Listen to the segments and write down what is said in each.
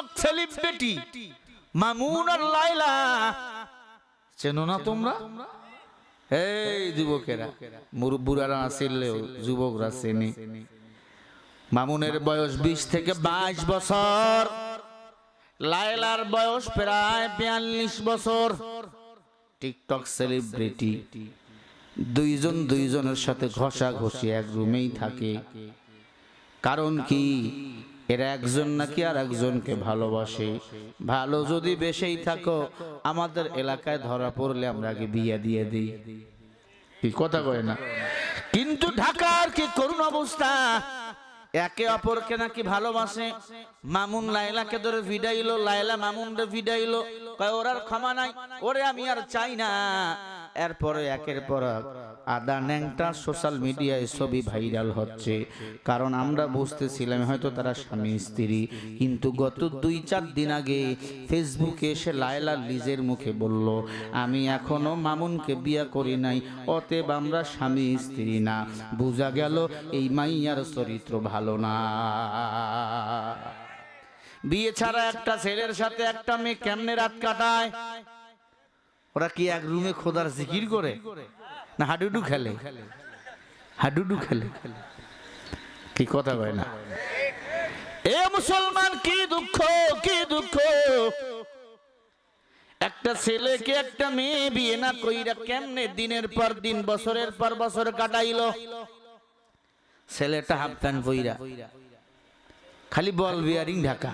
TikTok celebrity Mamun আর লাইলা চেনো না তোমরা? এই যুবকেরা মুরব্বুরারা আসিলেও যুবকরা চেনে। মামুনের বয়স বিশ থেকে বাইশ বছর। লায়লার বয়স প্রায় বিয়াল্লিশ বছর। টিকটক সেলিব্রিটি দুইজন দুইজনের সাথে ঘষা ঘষি এক রুমেই থাকে। কারণ কি? এরা একজন নাকি আর একজনকে ভালোবাসে। ভালো যদি বেশেই থাকো আমাদের এলাকায় ধরা পড়লে আমরা আগে বিয়ে দিয়ে দিই। কি কথা কয় না। কিন্তু ঢাকার কি করুণ অবস্থা? একে অপরকে নাকি ভালোবাসে। মামুন লাইলাকে ধরে ভিডাইলো লাইলা মামুনরে ভিডাইলো। কয় ওর আর ক্ষমা নাই ওরে আমি আর চাই না। এরপরে একের পর আদা ন্যাংটা সোশ্যাল মিডিয়ায় ছবি ভাইরাল হচ্ছে। কারণ আমরা বুঝতেছিলাম হয়তো তারা স্বামী, স্ত্রী। কিন্তু গত দুই চার দিন আগে ফেসবুকে এসে লায়লা লিজের মুখে বলল, আমি এখনও মামুনকে বিয়ে করি নাই, অতএব আমরা স্বামী, স্ত্রী না। বোঝা গেল, এই মাইয়ার চরিত্র ভালো না। বিয়ে ছাড়া একটা ছেলের সাথে একটা মেয়ে কেমনে রাত কাটায়? ওরা কি এক রুমে খোদার জিকির করে? না হাডুডু খেলে। হাডুডু খেলে। কি কথা কয় না? এ মুসলমান, কি দুঃখ কি দুঃখ? একটা ছেলেকে একটা মেয়ে বিয়ে না কইরা কেমনে দিনের পর দিন, বছরের পর বছর কাটাইলো? ছেলেটা হাফ প্যান্ট বইরা খালি বল বিয়ারিং ঢাকা।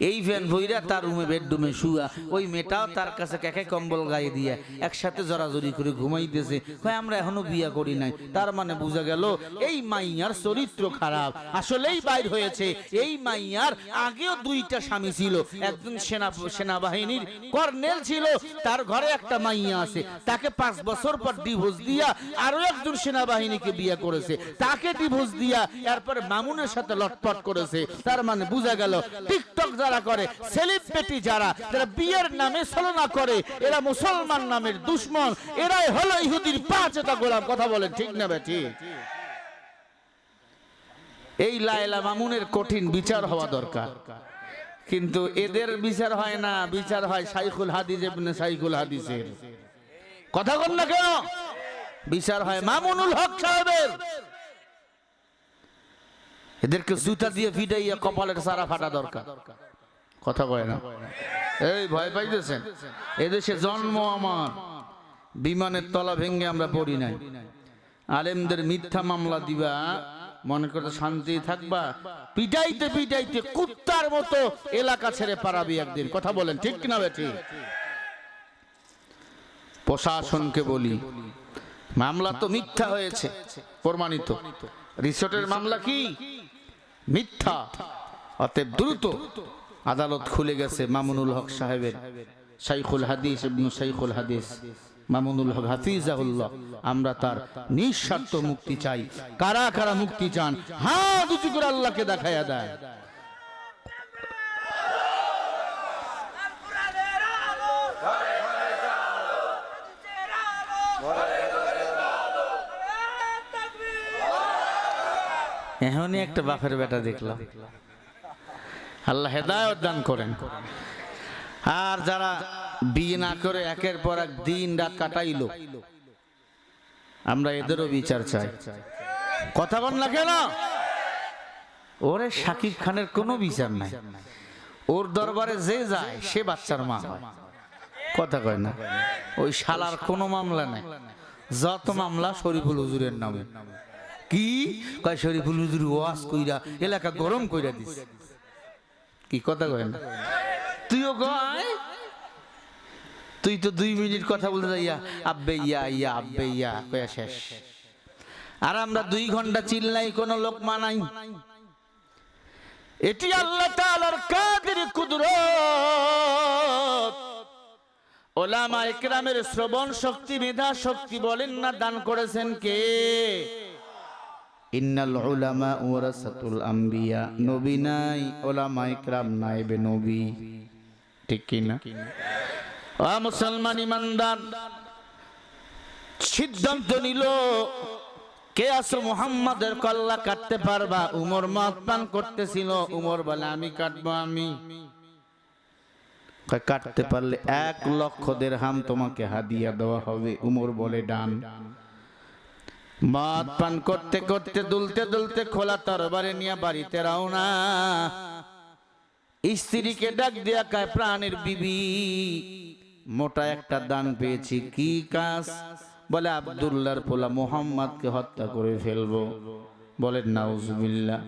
এই ফ্যান ভইরা তার রুমে বেডরুমে শুয়া, ওই মেয়েটাও তার কাছে কেকে কম্বল গায়ে দিয়া একসাথে জড়াজড়ি করে ঘুমাইতেছে। কয়, আমরা এখনও বিয়া করি নাই। তার মানে বোঝা গেল, এই মাইয়ার চরিত্র খারাপ। আসলেই বাইর হয়েছে। এই মাইয়ার আগেও দুইটা স্বামী ছিল। একজন সেনা, সেনাবাহিনীর কর্নেল ছিল, তার ঘরে একটা মাইয়া আছে। তাকে পাঁচ বছর পর ডিভোর্স দিয়া আরও একজন সেনাবাহিনীকে বিয়ে করেছে। তাকে ডিভোর্স দিয়া এরপরে মামুনের সাথে লটপট করেছে। তার মানে বোঝা গেল, টিকটক যারা করে সেলিব্রিটি যারা যারা বিয়ের নামে ছলনা করে, এরা মুসলমান নামের দুশ্মন, এরাই হলো ইহুদির পাঁচটা গোলাম। কথা বলেন, ঠিক না বেটি এই লায়লা মামুনের কঠিন বিচার হওয়া দরকার। কিন্তু এদের বিচার হয় না, বিচার হয় সাইকুল হাদিস ইবনে সাইকুল হাদিসের। কথা বল না কেন? বিচার হয় মামুনুল হক সাহেবের। এদেরকে জুতা দিয়ে ফিটাইয়া কপালের সারা ফাটা দরকার। কথা কয় না। এই ভয় পাইতেছেন? এদেশে জন্ম আমার, বিমানের তলা ভেঙ্গে আমরা পড়ি নাই। আলেমদের মিথ্যা মামলা দিবা, মনে করতে শান্তি থাকবা, পিটাইতে পিটাইতে কুত্তার মতো এলাকা ছেড়ে পারাবি একদিন। কথা বলেন, ঠিক কিনা বেঠি প্রশাসনকে বলি, মামলা তো মিথ্যা হয়েছে, প্রমাণিত। রিসোর্টের মামলা কি? মিথ্যা, অতএব দ্রুত আদালত খুলে গেছে মামুনুল হক সাহেবের। শাইখুল হাদিস ইবনু শাইখুল হাদিস। মামুনুল হক হাফিজাহুল্লাহ, আমরা তার নিঃস্বার্থ মুক্তি চাই। কারা কারা মুক্তি চান? হ্যাঁ দুচু করে আল্লাহকে দেখাইয়া দেয়। এখনই একটা বাপের বেটা দেখলাম। আল্লাহ হেদায়ত দান করেন। আর যারা বিয়ে না করে একের পর এক দিন রাত কাটাইলো, আমরা এদেরও বিচার চাই। কথা বল না কেন? ওরে শাকিব খানের কোনো বিচার নাই। ওর দরবারে যে যায়, সে বাচ্চার মা হয়। কথা কয় না? ওই শালার কোনো মামলা নাই। যত মামলা শরীফুল হুজুরের নামে। কি? কয় শরীফুল হুজুর ওয়াজ কইরা, এলাকা গরম কইরা দিস কি কথা কয় না? তুইও কয়? তুই তো দুই মিনিট কথা বলতে যাইয়া আব্বে, ইয়া ইয়া, আব্বে, ইয়া, কয়া শেষ। আর আমরা দুই ঘণ্টা চিল্লাই, কোনো লোক মানাই। এটি আল্লাহ তাআলার কাদের কুদরত? ওলামা একরামের শ্রবণ শক্তি, মেধা শক্তি বলেন না, দান করেছেন কে? ইন্নাল উলামা ওয়ারাসাতুল আম্বিয়া। নবী নাই নাইবে নবী। ঠিক কি না? মুসলমান সিদ্ধান্ত নিল, কে আসো মুহাম্মাদের কল্লা কাটতে পারবা? উমর মদ করতেছিল, উমর বলে, আমি কাটবো আমি। কাটতে পারলে এক লক্ষ দেড় হাম তোমাকে হাদিয়া দেওয়া হবে, উমর বলে, ডান। মদ পান করতে করতে, দুলতে দুলতে খোলা তরবারে নিয়ে বাড়িতে রওনা। স্ত্রীকে ডাক দিয়া কায়, প্রাণের বিবি, মোটা একটা দান পেয়েছি, কি কাজ? বলে, আব্দুল্লাহর পোলা মোহাম্মদকে হত্যা করে ফেলব। বলে, নাউজুবিল্লাহ।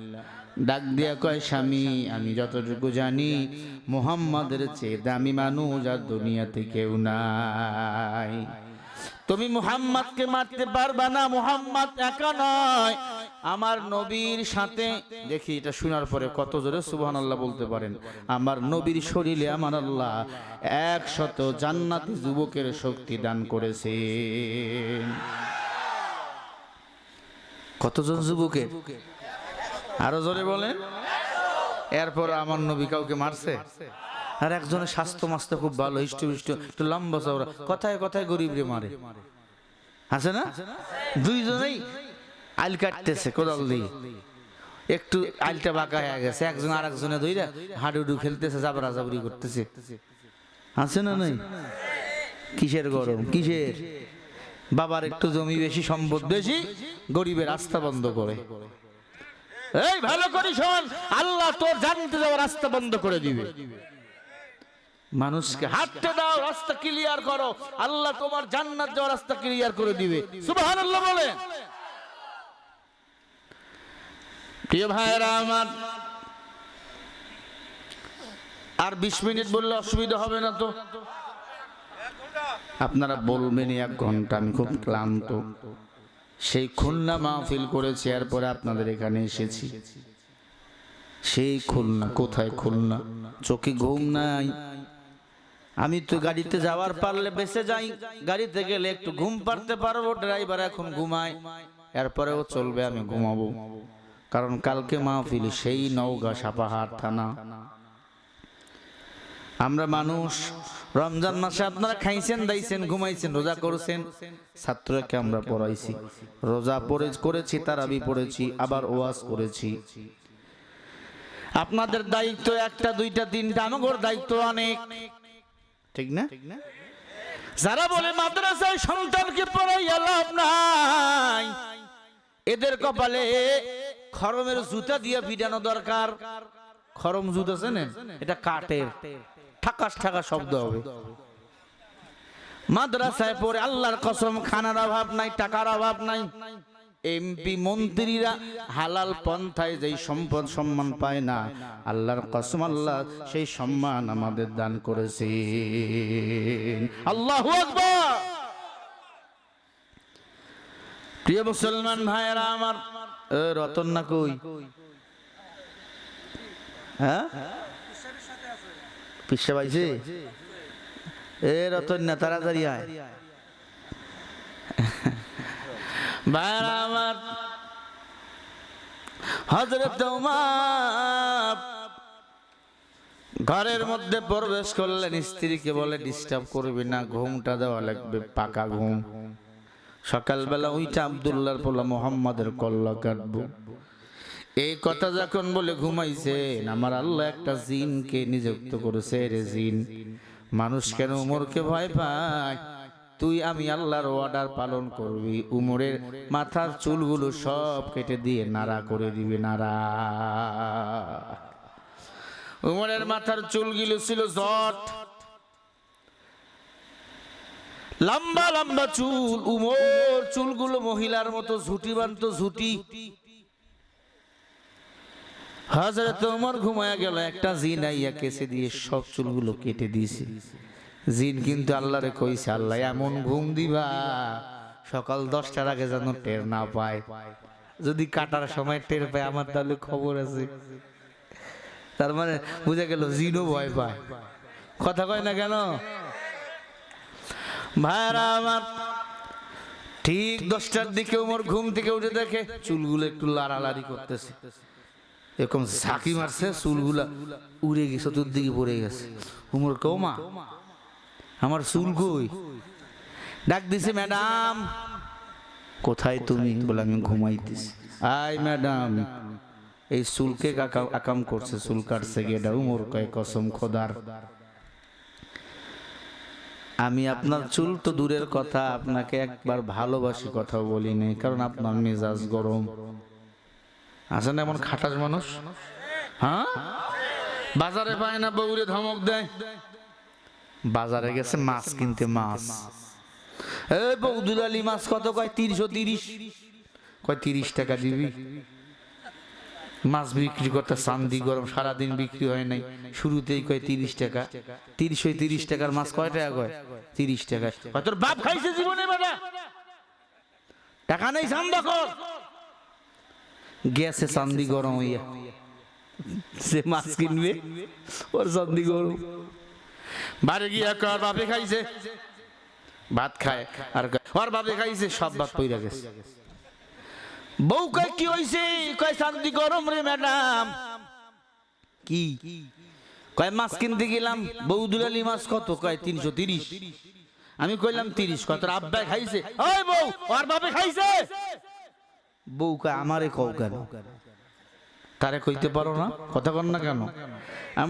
ডাক দিয়া কয়, স্বামী, আমি যতটুকু জানি, মোহাম্মদের চেয়ে দামি মানুষ আর দুনিয়াতে কেউ নাই। তুমি মুহাম্মাদকে মারতে পারবা না, মুহাম্মদ একা নয়। আমার নবীর সাথে, দেখি এটা শোনার পরে কত জোরে সুবহান আল্লাহ বলতে পারেন। আমার নবীর শরীরে আমার আল্লাহ একশত জান্নাতি যুবকের শক্তি দান করেছে কতজন যুবকের? আরও জোরে বলেন। এরপর আমার নবী কাউকে মারছে? আর একজনের স্বাস্থ্য মাস্ত খুব ভালো, হিষ্ট হিষ্ট একটু লম্বা চওড়া। কথায় কথায় গরিব রে মারে। আছে না? দুইজনেই আইল কাটতেছে, কোদাল দিয়ে। একটু আইলটা বাঁকা হয়ে গেছে, একজন আর একজনে ধইরা হাডুডু খেলতেছে, জাবরা জাবরি করতেছে। আছে না নাই? কিসের গরম? কিসের? বাবার একটু জমি বেশি, সম্পদ বেশি, গরিবের রাস্তা বন্ধ করে। এই, ভালো করে শোন আল্লাহ তোর জানতে যাওয়ার রাস্তা বন্ধ করে দিবে। মানুষকে হাঁটতে দাও রাস্তা ক্লিয়ার করো। আল্লাহ তোমার জান্নাত যাওয়ার রাস্তা ক্লিয়ার করে দিবে। সুবহানাল্লাহ বলে প্রিয় ভাইয়েরা আমার আর বিশ মিনিট বললে অসুবিধা হবে না তো? আপনারা বলবেন এক ঘণ্টা আমি খুব ক্লান্ত। সেই খুলনা মাহফিল করেছি এরপরে আপনাদের এখানে এসেছি। সেই খুলনা কোথায় খুলনা? চোখে ঘুম নাই। আমি তো গাড়িতে যাওয়ার পারলে বেঁচে যাই। গাড়িতে গেলে একটু ঘুম পারতে পারব, ড্রাইভার এখন ঘুমায়। এরপরেও চলবে, আমি ঘুমাবো। কারণ কালকে মাহফিল, সেই নওগাঁ সাপাহার থানা। আমরা মানুষ, রমজান মাসে আপনারা খাইছেন, দাইছেন, ঘুমাইছেন, রোজা করেছেন। ছাত্রকে আমরা পড়াইছি। রোজা পড়ে করেছি, তারাবি পড়েছি, আবার ওয়াজ করেছি। আপনাদের দায়িত্ব একটা, দুইটা, তিনটা, আমাগোর দায়িত্ব অনেক। ঠিক না? যারা বলে মাদ্রাসায় সন্তানকে পড়াইয়া লাভ নাই এদের কপালে খরমের জুতা দিয়ে ভিড়ানো দরকার। খরম জুতা আছে না? এটা কাঠের। ঠাকাস ঠাকা শব্দ হবে। মাদ্রাসায় পড়ে আল্লাহর কসম খানার অভাব নাই টাকার অভাব নাই। এমপি মন্ত্রীরা হালাল পন্থায় যেই সম্পদ সম্মান পায় না, আল্লাহর কসম আল্লাহ সেই সম্মান আমাদের দান করেছে আল্লাহ প্রিয় মুসলমান ভাইয়েরা আমার রতন না কই? হ্যাঁ? পিসা পাইছে এ, রতন না, তাড়াতাড়ি আয়। ভাইয়েরা আমার হজরত ঘরের মধ্যে প্রবেশ করলেন, স্ত্রীকে বলে, ডিস্টার্ব করবি না, ঘুমটা দেওয়া লাগবে, পাকা ঘুম। সকালবেলা ওইটা আবদুল্লাহর পোলা মোহাম্মদের কল্লা কাটবো। এই কথা যখন বলে ঘুমাইছেন, আমার আল্লাহ একটা জিনকে নিযুক্ত করেছে, রে জিন। মানুষ কেন উমরকে ভয় পায়? তুই আমি আল্লাহর অর্ডার পালন করবি। উমরের মাথার চুলগুলো সব কেটে দিয়ে নাড়া করে দিবি, নাড়া। উমরের মাথার চুলগুলো ছিল জট। লম্বা লম্বা চুল, উমর চুলগুলো মহিলার মতো ঝুটি বান্ত ঝুটি। হাজরত উমর ঘুমায়া গেল, একটা জিন আইয়া কেসে দিয়ে সব চুলগুলো কেটে দিয়েছে। জিন কিন্তু আল্লাহরে কইছে, আল্লাহ, এমন ঘুম দিবা, সকাল দশটার আগে যেন টের না পায়। যদি কাটার সময় টের পায়, আমার তাহলে খবর আছে। তার মানে বুঝা গেল জিনও ভয় পায়। কথা কয় না কেন? ভাইরা আমার, ঠিক দশটার দিকে ওমর ঘুম থেকে উঠে দেখে চুলগুলো একটু লাড়ালাড়ি করতেছে। এরকম ঝাঁকি মারছে, চুলগুলা উড়ে গেছে, চতুর্দিকে পড়ে গেছে। উমর কৌমা আমার চুল কই ডাক দিছে ম্যাডাম কোথায় তুমি? বলে আমি ঘুমাইতেছি। আই ম্যাডাম এই চুলকে আকাম করছে চুল কাটছে গেডা উমর কয় কসম খোদার। আমি আপনার চুল তো দূরের কথা আপনাকে একবার ভালোবাসি কথা বলি নাই কারণ আপনার মেজাজ গরম। আছে না এমন খাটাস মানুষ? হ্যাঁ? বাজারে পায় না বউরে ধমক দেয়। বাজারে গেছে মাছ কিনতে মাছ। বৌদুলালি মাছ কত? কয় তিনশো তিরিশ। কয় তিরিশ টাকা দিবি? মাছ বিক্রি করতে চান্দি গরম সারাদিন বিক্রি হয় নাই। শুরুতেই কয় তিরিশ টাকা। তিরিশ তিরিশ টাকার মাছ কয় টাকা কয়? তিরিশ টাকা। তোর বাপ খাইছে জীবনে বেটা? টাকা নেই চান্দা কর। গেছে চান্দি গরম হইয়া। সে মাছ কিনবে ওর চান্দি গরম। বাড়ি গিয়া কর বাপে খাইছে। ভাত খায় আর ওর বাপে খাইছে, সব ভাত পইরা গেছে। বউ কয়, কি হইছে? কয়, শান্তি গরম রে ম্যাডাম। কি? কয়, মাছ কিনতে গেলাম। বউ দুলালি, মাছ কত? কয়, তিনশো তিরিশ। আমি কইলাম, তিরিশ। কত তোর আব্বাই খাইছে। ওই বউ, ওর বাপে খাইছে? বউ কয়, আমারে কও কেন? তারে কইতে পারো না, কথা কন না কেন?